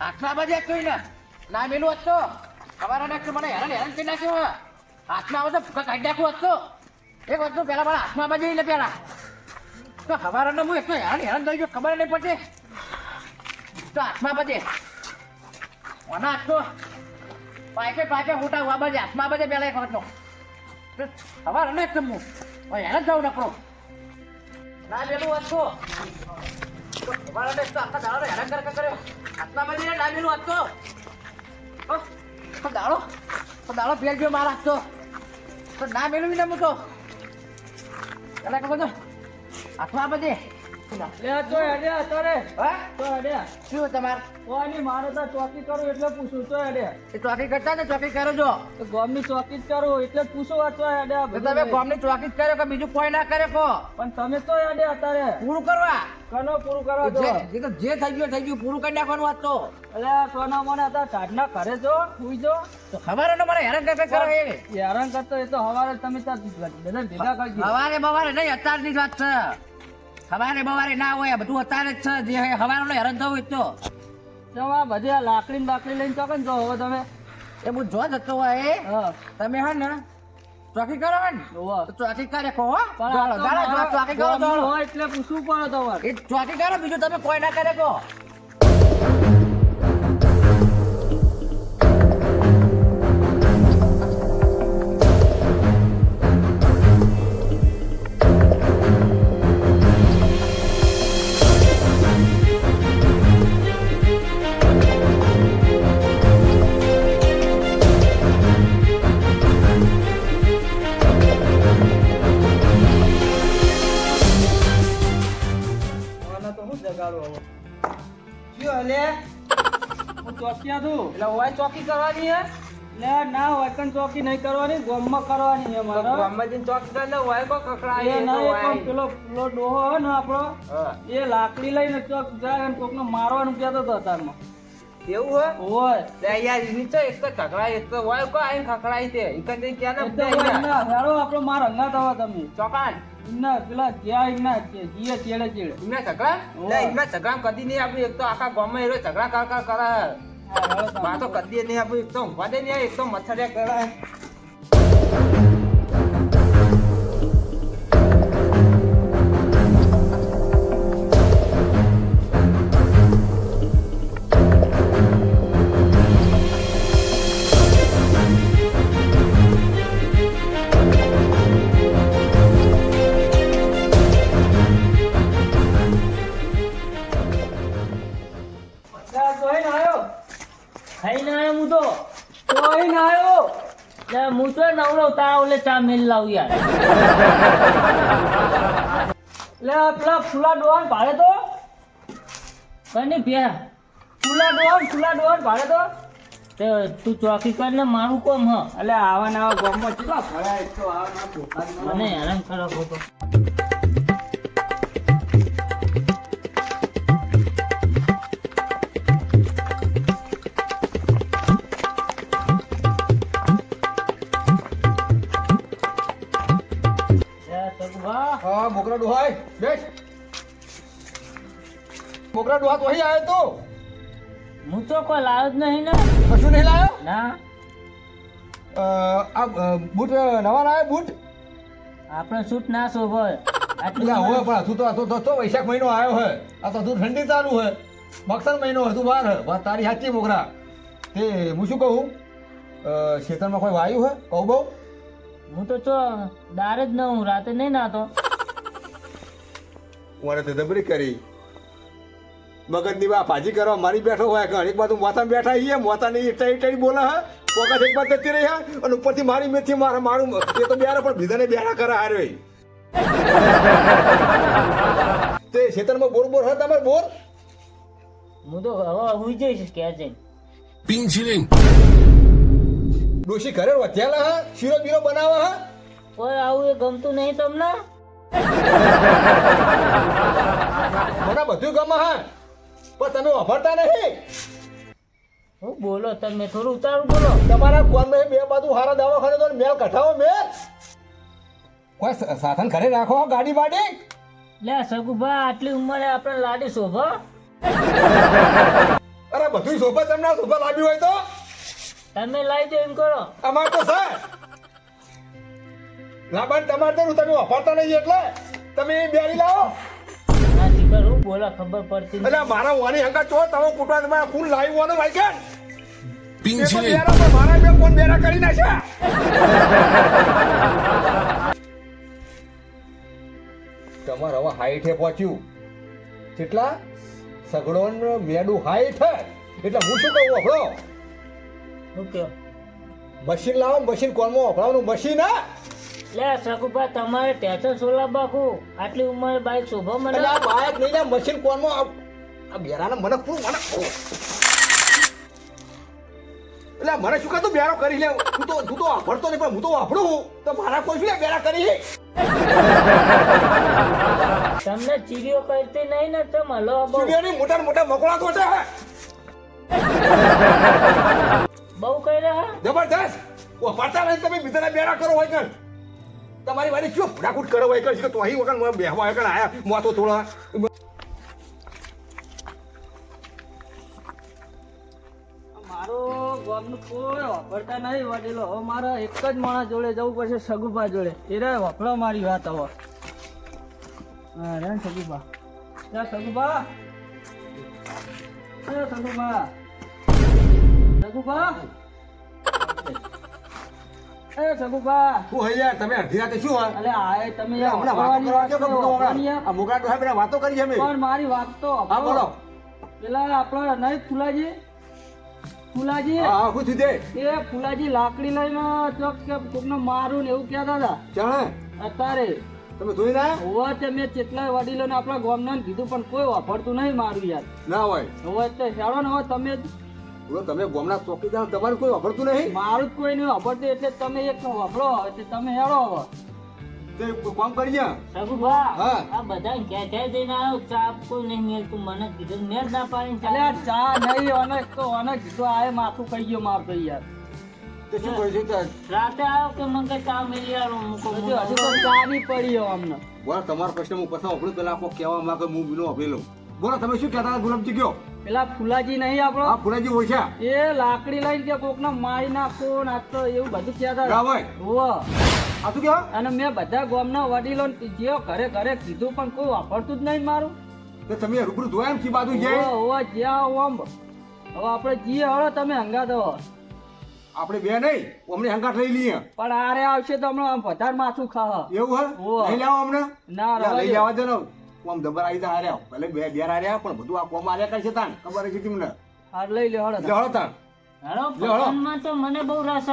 બાજુ એક જોઈને ના મેલું હતો તમારા તો મને હેરાન હેરાન કરી નાખ્યો હાથમાં આવે તો ફૂંકા કાઢી નાખું હતો એક વસ્તુ પહેલા મારા હાથમાં બાજુ ને પહેલા. તો હવારાને હું એટલો હેરાન હેરાન થઈ ગયો, ખબર નહીં પડતી. તો હાથમાં બાજે ઓના હાથ પાકે પાકે મોટા હોવા બાજે હાથમાં બાજે પહેલા એક વખતનો હવારાને એક તો હું. હેરાન જાઉં નકરો. ના પેલું હતો હવારાને તો આખા દાડો હેરાન કર કર. કર્યો હાથમાં બાજે ના હો, તો દાડો દાડો ફેલ ગયો મારા તો તો ના મેળવી ને હું તો ખબર લે તો હેડે અત્યારે. હા? તો હેડે. શું તમાર? કોની મારે તો ચોકી કરું એટલે પૂછું તો હેડે. ચોકી કરતા ને ચોકી કરો છો તો ગામની ચોકી જ કરું એટલે પૂછું આ તો હેડે આ તો બધું તમે લઈ. ગામની ચોકી જ કર્યો કે બીજું કોઈ ના કરે કો પણ તમે તો અત્યારે. પૂરું કરવા? કનો પૂરું કરવા તો જે થઈ ગયું થઈ ગયું પૂરું કરી નાખવાનું વાત તો. એટલે સોના મને હતા ટાઢના ઘરે જો સુઈ જો. તો ખબર ને મને હેરાન કર કરો એ હેરાન કરતો એ તો હવારે તમે બધા ભેગા કરજો સવારે બવારે નહીં અત્યારની વાત છે. સવારે બવારે ના હોય બધું અત્યારે જ છે જે હવારે હેરાન થવું તો. જવા બધી લાકડી ને બાકડી લઈને ચોકન જો હવે તમે. એ હું જો જતો હોય એ. હા. તમે હે ને ચોકી કરો ને. ચોકી કરે કો હો. પણ દોડો, આ તો દોડો, મારા ચોકી કરો એટલે પૂછવું પડે તમારે. એ ચોકી કરો બીજું તમે કોઈ ના કરે કો કરવાની હે? લે ના હોય ચોકી નહીં કરવાની ગોમમાં કરવાની છે મારે. ચોકી કરે હોય કો એ ના એ પેલો પેલો ડોહો હે ને આપણો એ લાકડી લઈને ચોક જાય અને કોકને મારવાનું કહેતો હતો તારમાં એવું હોય. હોય લે યાર નીચે એક તો કકડાય એક તો હોય કો આઈને ખખડાય તે. ઈકન જઈ ક્યાં એટલે હોય ના હેડો આપણો માર હંગા આવો તમે. ચોકાન ના પેલા જ્યાં ઇન્ના જીએ ચેડે ચેડે. ઇમે ઝઘડા. લે ઇમે ઝઘડા કદી નહીં આપણે એક તો આખા ગામમાં એરો ઝઘડા કર કર કરે. બા તો કદી નહીં આપણે એક તો ઊંઘવા દે નહીં એક તો ચા મેલ લાવ યાર. લે પેલા ફૂલા ડોવાન ભાડે તો? કઈ પે ફૂલા ડોવાન ફૂલા ડોવાન ભાડે તો? તે તું ચોકી કર ને મારું કોમ હ. એટલે આવા નવા ગામમાં કેટલા ભરાય તો આવા ના મને હેરાન કરો ખોટો ડોહાય બેસ. મોકરા ડોહા તો અહીં આવ્યો તો. હું તો કોઈ લાવ્યો જ નહીં ને. કશું નહીં લાવ્યો ના. આ બૂટ નવા લાયો બૂટ? આપણે છૂટ ના શોભો. એટલે હવે પણ હજુ તો હજુ તો તો વૈશાખ મહિનો આવ્યો હે. આ તો હજુ ઠંડી ચાલુ હે. મકસર મહિનો હજુ વાર હે. વાત તારી સાચી મોકરા તે હું શું કહું? ખેતરમાં કોઈ વાયુ હે? કહું બહુ? હું તો ચો દાર જ ન હું રાતે નહીં નાતો. મારે તો દબરી કરી? મગજની બા ભાજી કરવા મારી બેઠો હોય કે એક બાજુ મોતા બેઠા છીએ મોતા ની ટઈ ટઈ બોલે હે પોકા એક બાજુ જતી રહી હે અને ઉપરથી મારી મેથી મારા મારું એ તો બેરા પણ બીજાને બેરા કરે હારે તે ખેતરમાં બોર બોર હે તમારે બોર? હું તો હવે હુઈ જઈશ કે છે ડોશી ઘરે વધ્યાલા હા શીરો બીરો બનાવે હા? કોઈ આવું એ ગમતું નહીં તમને? મને બધું ગમે હા પણ તમે વાપરતા નહીં હું બોલો તમે થોડું ઉતારું બોલો. તમારા કોમે બે બાજુ હારા દવાખાને તો મેલ કઢાવો મેલ કોઈ સાધન ઘરે રાખો ગાડી બાડી. લે સગુભા આટલી ઉંમરે આપણે લાડી શોભો. અરે બધું શોભા તમને શોભા સોફા હોય તો? તમે લાવી દો એમ કરો. અમાર તો છે. લાબાન તમારે તો તમે વાપરતા નહીં એટલે. તમે એ બેરી લાવો. હું બોલા ખબર પડતી એટલે મારા વાની હંગા ચો તમે કુટવા તમારા ફૂલ લાવી વાનો ભાઈ કે તો મારા બે કોણ બેરા કરી નાખ્યા તમારે હવે હાઈઠે પહોંચ્યું. કેટલા? સગડો ને મેડું હાઈટ એટલે હું શું કહું આપણો શું મશીન લાવો મશીન કોલમાં વપરાવાનું? મશીન હા? લે સગુભા તમારે ટેન્શન સોલા બાકુ આટલી ઉંમર બાઈક શોભો મને? આ બાઈક લઈ લે મશીન કોલમાં આ- બેરાને મને શું મને એટલે મને શું કહે તું બેરો કરી લે? તું તો તું તો વાપરતો નહીં પણ હું તો વાપરું તો મારા કોઈ શું બેરા કરી લે? તમને ચીડીઓ કરતી નહીં ને તો મલો બહુ. ચીડિયાની મોટા મોટા મકોડા તો છે બહુ કહી રહ્યા જબરદસ્ત વાપરતા નહીં તમે બીજાના બેરા કરો હોય કણ તમારી વારી શું ફટાકૂટ કરો હોય કરશે તો અહીં વખત બેહવા કણ આયા? મોતો થોડા મારો કોઈ વાપરતા નહીં, વડીલો. હવે એક જ માણસ જોડે જવું પડશે, સગુભા જોડે. એ રે વાપરો મારી વાત હવે. હા, રે સગુભા. એ સગુભા. સગુભા. એ સગુભા શું હોય યાર તમે અડધી રાતે શું હોય? અલે આય તમે એટલે હમણાં વાતો કરવા કે મોટો વાપરવાની હમણાં? આ મોગરા ડોહા પેલા વાતો કરી અમે. પણ મારી વાત તો હા બોલો. પેલા આપણા નહીં ફુલાજી ફુલાજી. હા હા શું એ ફુલાજી લાકડી લઈને ચોક કે કોકને મારું ને એવું કહેતા હતા. ચણે અત્યારે. તમે જોઈ ના? હવે તે મેં કેટલાય વડીલોને આપણા ગામના ને કીધું પણ કોઈ વાપરતું નહીં મારું યાર. ના હોય. હવે તે હેડો ને હવે તમે બોલો તમે ગોમના ચોકીદાર તમારું કોઈ વાપરતું નહીં? મારું કોઈ નહીં વાપરતું એટલે તમે એક વાપરો એટલે તમે હેડો હવે. તે કામ કરીએ સગુભા હા. આ બધા ઘેર ઘેર જઈને આવ્યો ચા કોઈ નહીં મેલતું મને કીધું મેં જ ના પાડીને આ ચા નહીં અને તો અને કીધું આ માથું ખાઈ ગયો મારતો યાર. તો શું રાતે આવ્યો કે મને ચા મેલી આલો મૂકો હજુ તો ચા નહીં પડી હવે અમને. બોલ તમારો પ્રશ્ન હું પછી આપણું પેલા આપો કહેવા માંગે હું બીનો અભેલો બોલો તમે શું કહેતા હતા ગુલાબજી કયો? પેલા ફુલાજી નહીં આપણો? આ ફુલાજી ઓછા એ લાકડી લઈને કે કોકને મારી નાખો નાખતો એવું બધું કહેતા હતા. હોય. હોવે. આ શું કહેવા? અને મેં બધા ગામના વડીલો જે ઘરે ઘરે કીધું પણ કોઈ વાપરતું જ નહીં મારું. તો તમે રૂબરૂ જોયા એમ કી બાજુ જાય? હોવે, જ્યાં ઓમ હવે આપણે જીએ હળો તમે હંગા દો આપણે બે નહીં અમને હંગાટ લઈ લઈએ. પણ આરે આવશે તો હમણાં વધારે માથું ખા એવું હે. લઈ લાવો અમને? ના લઈ. જવા દે ને આમ દબર તા હાર્યા ભલે બે બે હાર્યા પણ બધું આ કોમ હાર્યા કરશે તાણ. ખબર છે તમને? હાર લઈ લે હળો એટલે હળો તાણ. હેલો હળો. પતંગમાં તો મને બહુ રસ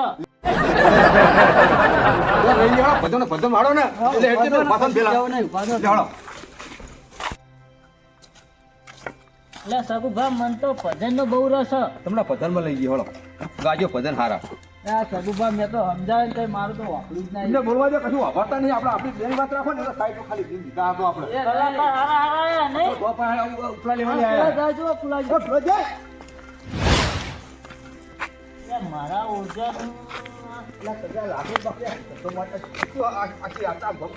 ભજન ભજન હાડો ને. એટલે પાછળ પેલા. જવું નહીં, પાછળ. લે, હળો. એટલે સગુભા મને તો ભજનનો બહુ રસ તમને તમને ભજનમાં લઈ ગયો હળો. ગાજો ભજન હારા. આ મેં તો સમજાવે ને મારું તો વાપર્યું જ નહીં. બોલવા દે કશું વાપરતા નહીં. આપણે આપણી બેન વાત રાખો ને એટલે સાઈડ ખાલી દિલ દીધા હતો આપણે. કલાકાર હારા હારા આયા તો પણ ઉપલા લેવાની આયા જાજો, ફુલાજી. તો ફરજ જાય. મારા ઓજા તો માટે આખી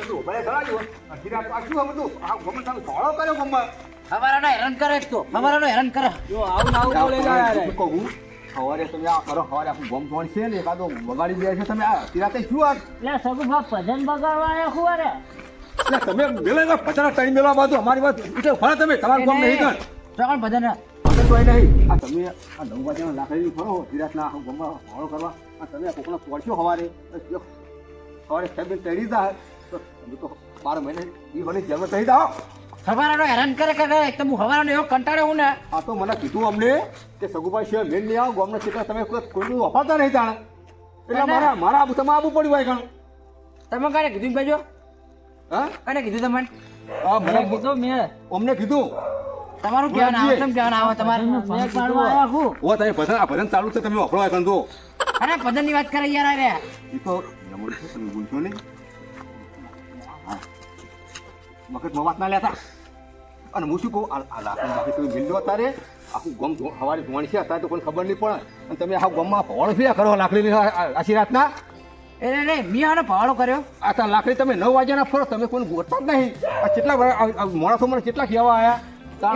ગમ રાત બધું? આ ગમ તમે ધોળો કર્યો ગમમાં. અમારાનો હેરાન કરે તો. અમારાનો હેરાન કરે. જો આવું બોલે જાય કહું? સવારે તમે આ કરો સવારે આખું ગમ ધોણ છે ને એકાદો બગાડી દે છે તમે આ. રાતે શું આ? એટલે સગુભા ભજન બગાડવા આવ્યા શું અરે? એટલે તમે મેલો પચાસ ટાઈમ મેળવા બાજુ અમારી વાત એટલે ફરે તમે તમારું કામ નહીં કર. ચોકણ ભજન ભજન તો નહીં. આ તમે આ નવ વાગ્યાના લાકડી ફરો વિરાટના આખું ગમવા ભાડો કરવા. આ તમે આ કોકનો પડશો સવારે સવારે સાહેબ ચડી જાય તો તમે તો બાર મહિને એ બની જેલમાં ચડી જાઓ. હવારાનો હેરાન કરે કરે એક તો હું હવારાનો એવો કંટાળ્યો હું ને. આ તો મને કીધું અમને કે સગુભાઈ છે મેન નહીં આવો ગામના ચેતના તમે કોઈ કોઈનું વફાતા નહીં જાણે. એટલે મારા મારા આબુ તમે આબુ પડ્યું હોય ઘણું. તમે કાને કીધું ભાઈજો? હા? કાને કીધું તમને? હા મને કીધું મેં અમને કીધું. તમારું કહેવાનું આવે તમે કહેવાનું આવે તમારે? ઓ તમે ભજન આ ભજન ચાલુ છે તમે કણ જો અરે ભજનની વાત કરે યાર અરે એ તો નમૂડ છે તમે બોલશો નહીં. વખત મવાત ના લેતા. અને હું શું કહું? આ આ લાકડી બાકી તમે મિલ અત્યારે આખું ગમ હવારે ધોવાણી છે અત્યારે તો કોઈ ખબર નહીં પડે અને તમે આ ગમમાં ભવાડો ફર્યા કરો લાકડીની આશી રાતના એને નહીં મેં આનો ભવાડો કર્યો. આ તો લાકડી તમે નવ વાગ્યાના ફરો તમે કોઈ ગોતતા જ નહીં. આ કેટલા મોડા મને કેટલા કહેવા આવ્યા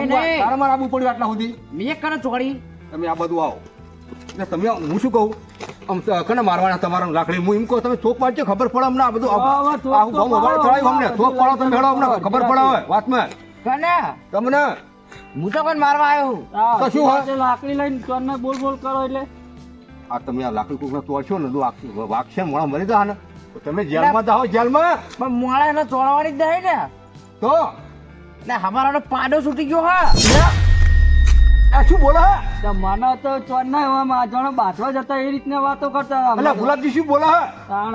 એ તારા મારે આબુ પડ્યું આટલા સુધી. મેં કરે ચોડી તમે આ બધું આવો. એટલે તમે હું શું કહું? આમ કને મારવાના તમારા લાકડી? હું એમ કહું તમે ચોક પાડજો ખબર પડે અમને આ બધું. આવું ગામ પાડો. ચડાવ્યું અમને. ચોક પાડો તમે હેડો અમને. ખબર પડે. હવે વાતમાં. કને? તમને? હું તો મારવા આવ્યો હા, તો શું હોય? લાકડી લઈને ચોરને બોલ બોલ કરો એટલે. આ તમે આ લાકડી કોકને તોડશો ને તો વાગશે મોણા મરી જા ને તમે જેલમાં જાઓ જેલમાં. પણ મોડા એને ચોળવાની જ નહીં ને. તો? એટલે અમારો પાડો છૂટી ગયો હા. આ શું બોલે હે? તો મને તો ચોરના એવા માજણો બાથવા જતા એ રીતના વાતો કરતા હતા. અલા ગુલાબજી શું બોલે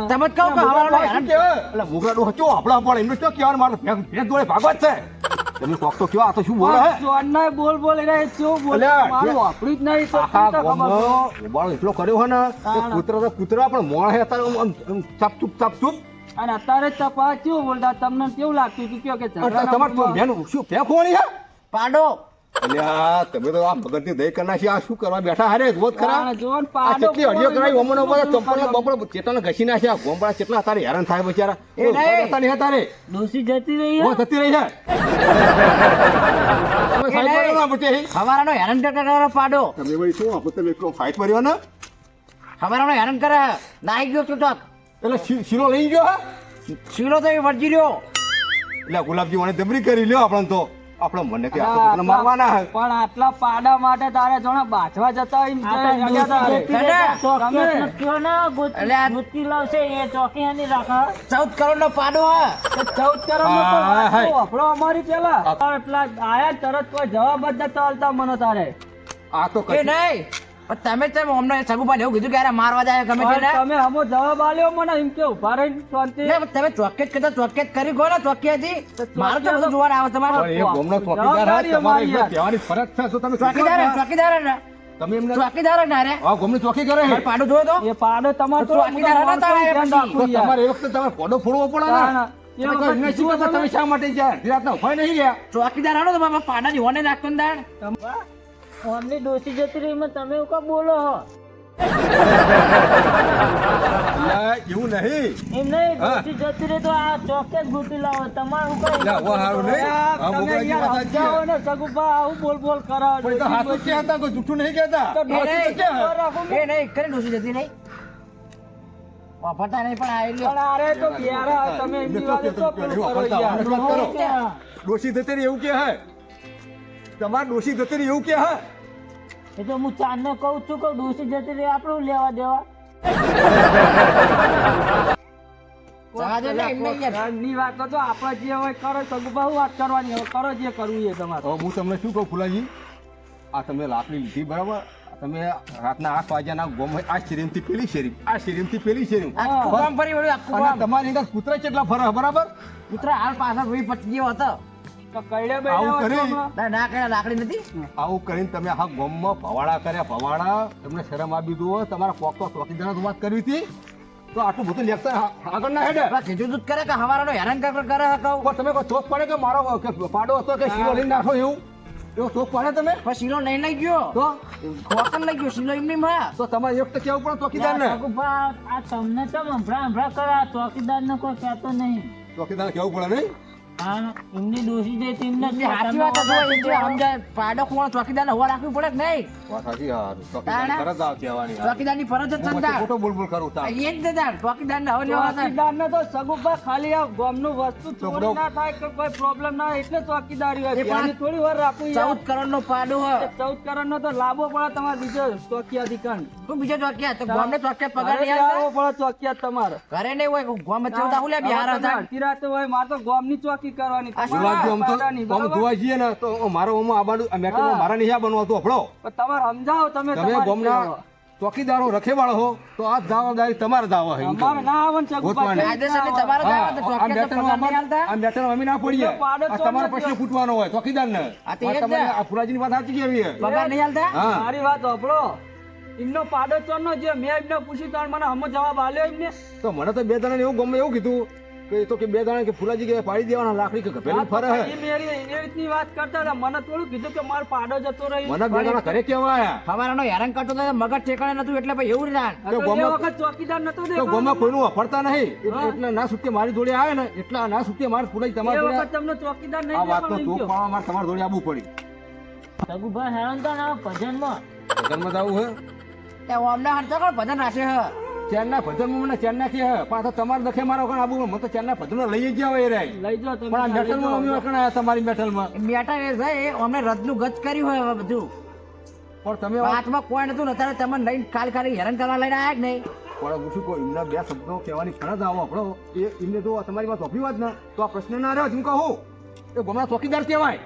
તમે જ કહો કે હવાળો એટલે શું હચો આપણા પણ એમને શું કહેવાનું મારે ભેગ ભેગ દોડે ભાગવત છે. તમે કોક તો કયો આ તો શું બોલે હે? બોલ બોલ એટલે એ બોલે? મારું જે- જ નહીં તો ઉબાળો એટલો કર્યો હે ને કૂતરા તો કૂતરા પણ મોણા હે અત્યારે ચાપચૂપ ચાપચૂપ અને અત્યારે ચપા કેવું બોલતા તમને કેવું લાગતું હતું કયો કે તમારે બેન શું ફેંક હે? પાડો. અલ્યા તમે તો આ ભગતની દય કરી નાખી આ શું કરવા બેઠા? હારે જોત ખરા. કેટલી અડીઓ કરાવી? બધા કેવું ચંપલ? બપડો ચેતાને ઘસી નાખ્યા. ગોમડા કેટલા તારે હેરાન થાય બચારા. એ. હતા નહીં. તારે. ડોસી જતી રહી ઓ થતી રહી છે હવારાનો હેરાન પાડો. તમે શું આપણે તમે એકલો ફાઇટ કર્યો ને? હવારાનો હેરાન કરે. નાઈ ગયો તું એટલે શીરો લઈ ગયો? શીરો તો એ વળગી રહ્યો. એટલે ગુલાબજી મને દબરી કરી લ્યો આપણને તો. આપણે મને કે આપણે મારવાના હે. પણ આટલા પાડા માટે તારે જોણે બાજવા જતા હોય ને તમે- કયો ના ને ગોતી- લાવશે એ ચોકી હાની રાખે. ચૌદ કરોડ નો પાડો હા. તો ચૌદ કરોડનો તો હા, વાત હા. તો વાપરો અમારી પેલા. આટલા આયા તરત કોઈ જવાબ જ નતો આલતા મને તારે. આ તો કઈ નહીં. પણ તમે તમે અમને સગુભાઈ એવું કીધું કે મારવા જાય ગમે તે તમે હમો જવાબ આલ્યો મને એમ કે ઊભા રહીને શાંતિ. ને તમે ચોકેટ કરતા ચોકેટ કરી ગયો ને ચોકી થી મારું તો બધું જોવાનું આવે તમારે. એ ગોમનો ચોકીદાર હે, તમારે કહેવાની ફરજ છે તમે ચોકીદાર ચોકીદાર ને. તમે એમને ચોકીદાર ના રે. હા આ ગોમની ચોકી કરે મારે પાડો જોયો તો? એ પાડો તમારો ચોકીદાર હતા. તમારે એ વખતે તમારે પોડો ફોડવો પડે ને? તમે વખત કહો, જુઓ તમે તમે. શા માટે ગયા? રાતના ઊભા નહીં ગયા. ચોકીદાર હાલો તો પાડા ની હોને નાખતો ને દાણ. અમની ડોસી જતી રહી માં તમે એવું કા બોલો હો? એવું નહીં. એમ નહીં હા. ડોસી જતી રહી તો આ ચોકે ગોતી લાવો તમારું કઈ અલ્યા, હારું નહીં. તમે મોકળાજી યાર વાત સાચી સમજાવો છે. ને સગુભા આવું બોલ બોલ કરાવો તો હાથું જ કહેતા, કોઈ જૂઠું નહીં કહેતા? તો ડોસી નહીં. તો ક્યાં? રાખું? એ નહીં કરી ડોસી જતી નહીં. વાપરતા નહીં પણ આવેલી પણ આરે તો યાર તમે એમની વાતે તો કરો યાર. વાત જતી રહી એવું કે હે? તમારે ડોશી જતી રહી એવું કે હા? એટલે તો હું ચાંદને કહું છું કે ડોશી જતી રહી આપણું લેવા દેવા. હું વાત કરવાની હવે કરો જે કરવું એ તમારે. હવે હું તમને શું કહું ફુલાજી? આ તમે લાકડી લીધી બરાબર? તમે રાતના આઠ વાગ્યાના ગોમ આ શેરીમથી પેલી શેરી આ શેરીમથી પેલી શેરી. તમારી અંદર કૂતરા કેટલા ફરે બરાબર? કૂતરા હાલ પાછળ વીસ પચીસ હતો. આવું બેઠા કરી. હમણાં? ના ના કઈ લાકડી નથી. આવું કરીને તમે આખા ગામમાં ભવાડા કર્યા ભવાડા. તમને શરમ આપી દો તમારા કોક ચોકીદાર વાત કરવી હતી. તો આટલું બધું લેક્ચર આગળ ના હેડે. કીધું તું કરે કે હવારાનો હેરાન કર કર કરે કહું? તમે કોઈ ચોક પડે કે મારો પાડો હતો કે શીરો લઈને નાખો એવું? એવો ચોક પડે તમે? પણ શીલો લઈ લઈ ગયો. તો? ખોકન લઈ ગયો શીલો એમની માં. તો તમારે એક તો કેવું પડે ચોકીદાર ને આ તમને તો હંભળા હંભળા કરે આ ચોકીદાર ને કોઈ કહેતો નહીં. ચોકીદાર કેવું પડે નહીં? હા એમની દોષી છે તેમને સાચી વાત હતો એ જે સમજાય. પાડો કોણ ચોકીદાર ને હવા રાખવી પડે કે નહીં? વાત સાચી હારું. ચોકીદાર ફરજ ફરજ જ ચંદા ખોટો બોલ બોલ કરું તા એ જ ને તાર ચોકીદાર ને હવે લેવા. ચોકીદારને તો સગુભા ખાલી આ ગામનું વસ્તુ ચોરી ના થાય કે કોઈ પ્રોબ્લેમ ના એટલે ચોકીદારી હોય પાણી થોડી વાર રાખવું યાર. ચૌદ કરોડ નો પાડો હોય. એ ચૌદ કરોડ નો તો લાભો પડે તમારે બીજો ચોકિયા અધિકારી તું બીજો ચોકિયા? તો ગામને ચોકિયા પગાર નહીં આવવો આલતા? પડે ચોકિયા તમારે. ઘરે નહીં હોય ગામ ઉતા હું લે બિહાર હતા અડધી હોય મારે તો ગામની ચોકી કરવાની. આ તો આમ બરાબર? જઈએ ને તો મારો ઓમો આવવાનું આ મારા નહીં આવવાનું હતું આપણો પણ તમારે સમજાવો તમે તમે ગોમના ચોકીદારો રખેવાળો હો તો આ જવાબદારી તમારે દાવા હે અમારે ના આવન છે. પાછી. કાયદેસરની તમારે જ તો ચોકીદાર બેટર તો? આ અમે ના પડીએ. આ તમારો પ્રશ્ન ફૂટવાનો હોય ચોકીદારને. આ તો ને. આ ફુરાજીની વાત સાચી કેવી છે પગાર નહીં આલતા મારી વાત સાંભળો. એમનો પાડો ચોરનો જે મેં એમને પૂછ્યું તો મને હમો જવાબ આલ્યો એમને તો મને તો બે જણાને એવું ગમે એવું કીધું. કે તો કે બે દાણા કે ફુલાજી કે પાડી દેવાના લાકડી કે ગભેલી ફરે. હે મેરી એ રીતની વાત કરતા હતા. મને થોડું કીધું કે માર પાડો જતો રહી. મને બે દાણા ઘરે કેવા આયા સવારનો હેરાન કરતો તો મગજ ઠેકાણે નતું એટલે ભાઈ એવું ના આ તો તો વખત ચોકીદાર નતો તો દેખાતો. કોઈનું અફડતા નહીં. એટલે- ના સુકે મારી જોડે આવે ને એટલા ના સુકે માર ફુલાજી તમારી જોડે વખત તમને ચોકીદાર નહીં આ વાત તો એમ પાવા માર તમારી જોડે આવવું પડી. સગુભા હેરાન તો ના ભજનમાં. ભજનમાં જવું હે. એ ઓમના હરતા ભજન રાખે હ? ચેનના ભજનમાં મને ચેનના નાખી હે. પાછા તમારે દખે મારો કણ આબુ મને તો ચેનના ભજનમાં લઈ જ ગયા હોય રે લઈ જાઓ તમે પણ આ મેટલમાં જાઓ. વખણ આયા તમારી મેટલમાં. બેટા એ છે એ અમને રદનું ગજ કર્યું હોય હવે બધું. પણ તમે વાત- હાથમાં કોઈ નતું ને અત્યારે તમે લઈને કાલ કાલે હેરાન કરવા લઈને આયા જ નહીં? પણ હું શું કહું એમના બે શબ્દો કહેવાની ફરજ આવો આપણો. એ એમને તો તમારી વાત સોંપી વાત ના. તો આ પ્રશ્ન ના રહ્યો હું કહું? એ ગમણા ચોકીદાર કહેવાય.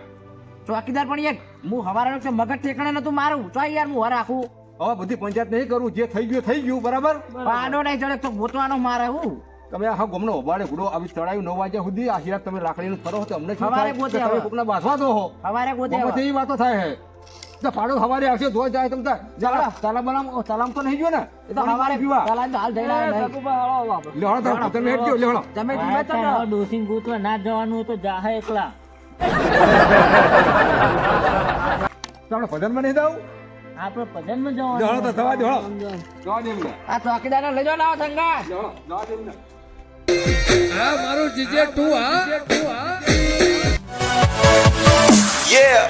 ચોકીદાર પણ એક હું હવારાનો છે મગજ ઠેકાણે નતું મારું. તો યાર હું હર રાખું. હવે બધી પંચાયત નહીં કરું જે થઈ ગયું થઈ ગયું બરાબર? પાડો નહીં ચડે તો ગોતવાનો મારે હું તમે આખા ગમનો ઓબાડે ઘોડો આવી ચડાયું નવ વાગ્યા સુધી આ સિરાક તમે લાકડીનું ફરો તો અમને શું સવારે થાય? ગોતે કે તમે કોકના બાંધવા દો હો. હવારે ગોતે ગમે એ વાતો થાય હે. તો પાડો સવારે આવશે ધોઈ જાય તમે તાર તાલામ બલામ તાલામ તો નહીં ગયો ને? એ તો હવારે પીવા. પેલા હાલ થઈ રહ્યા. લેવડો તમે હેડ ગયો લેવડો. તમે પીવા તો ડોસિંગ ગોતવા ના જવાનું તો જાહે એકલા. તમને ભજનમાં નહીં દઉં આપણો ભજનમાં જવાનું જોડો તો આ ચોકીદાર લઈ જાવ હા મારું જીજે ટુ હા ટુ હા. Yeah.